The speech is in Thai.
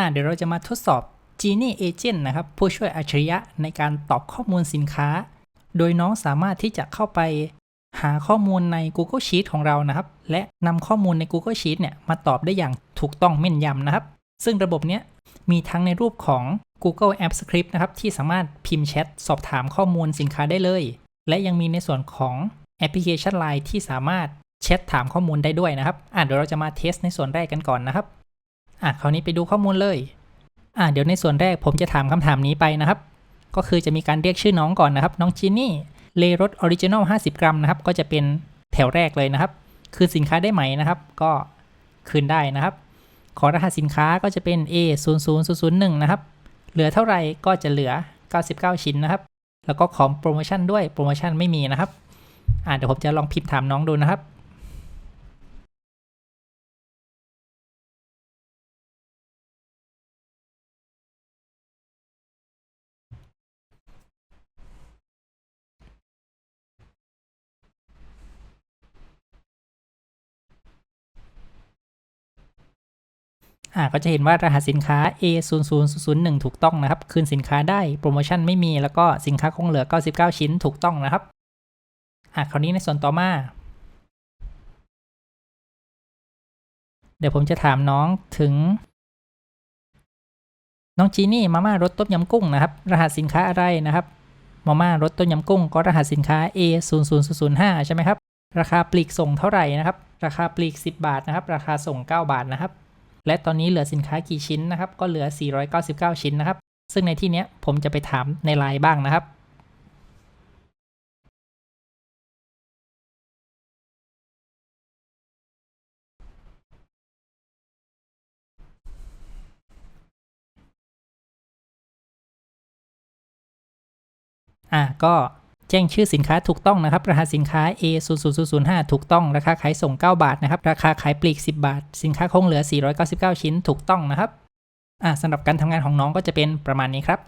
อ่าเดี๋ยวเราจะมาทดสอบ Genie Agent นะครับ ผู้ช่วยอัจฉริยะในการตอบข้อมูลสินค้า โดยน้องสามารถที่จะเข้าไปหาข้อมูลใน Google Sheet ของเรานะครับ และนำข้อมูลใน Google Sheet เนี่ยมาตอบได้อย่างถูกต้องแม่นยำนะครับ ซึ่งระบบเนี้ยมีทั้งในรูปของ Google App Script นะครับที่สามารถพิมพ์แชทสอบถามข้อมูลสินค้าได้เลย และยังมีในส่วนของแอปพลิเคชัน Line ที่สามารถแชทถามข้อมูลได้ด้วยนะครับอะเดี๋ยวเราจะมาเทสในส่วนแรกกันก่อนนะครับ อะคราวนี้ไปดูข้อมูลเลย อะเดี๋ยวในส่วนแรกผมจะถามคำถามนี้ไปนะครับ ก็คือจะมีการเรียกชื่อน้องก่อนนะครับ น้องจีนี่เลรสออริจินอล50 กรัมนะครับ ก็จะเป็นแถวแรกเลยนะครับ คือสินค้าได้ไหมนะครับ ก็คืนได้นะครับ ขอรหัสสินค้าก็จะเป็น A 0 0 0 0 1นะครับ เหลือเท่าไหร่ก็จะเหลือ 99 ชิ้นนะครับ แล้วก็ขอโปรโมชั่นด้วย โปรโมชั่นไม่มีนะครับ อ่าเดี๋ยวผมจะลองพิมพ์ถามน้องดูนะครับ อ่าก็จะเห็นว่ารหัสสินค้า A 0 0 0 1ถูกต้องนะครับ คืนสินค้าได้ โปรโมชั่นไม่มี แล้วก็สินค้าคงเหลือ 99 ชิ้นถูกต้องนะครับ อะคราวนี้ในส่วนต่อมา เดี๋ยวผมจะถามน้องถึง น้องจีนี่มาม่ารสต้มยำกุ้งนะครับ รหัสสินค้าอะไรนะครับ มาม่ารสต้มยำกุ้ง ก็รหัสสินค้า A 0 0 0 0 5ใช่ไหมครับ ราคาปลีกส่งเท่าไหร่นะครับ ราคาปลีก 10 บาทนะครับ ราคาส่ง 9 บาทนะครับ และตอนนี้เหลือสินค้ากี่ชิ้นนะครับ ก็เหลือ 499 ชิ้นนะครับ ซึ่งในที่นี้ผมจะไปถามในไลน์บ้างนะครับอะก็ แจ้งชื่อสินค้าถูกต้องนะครับ รหัสสินค้า A 0 0 0 0 5ถูกต้อง ราคาขายส่ง 9 บาทนะครับ ราคาขายปลีก 10 บาท สินค้าคงเหลือ 499 ชิ้นถูกต้องนะครับ อ่าสำหรับการทำงานของน้องก็จะเป็นประมาณนี้ครับ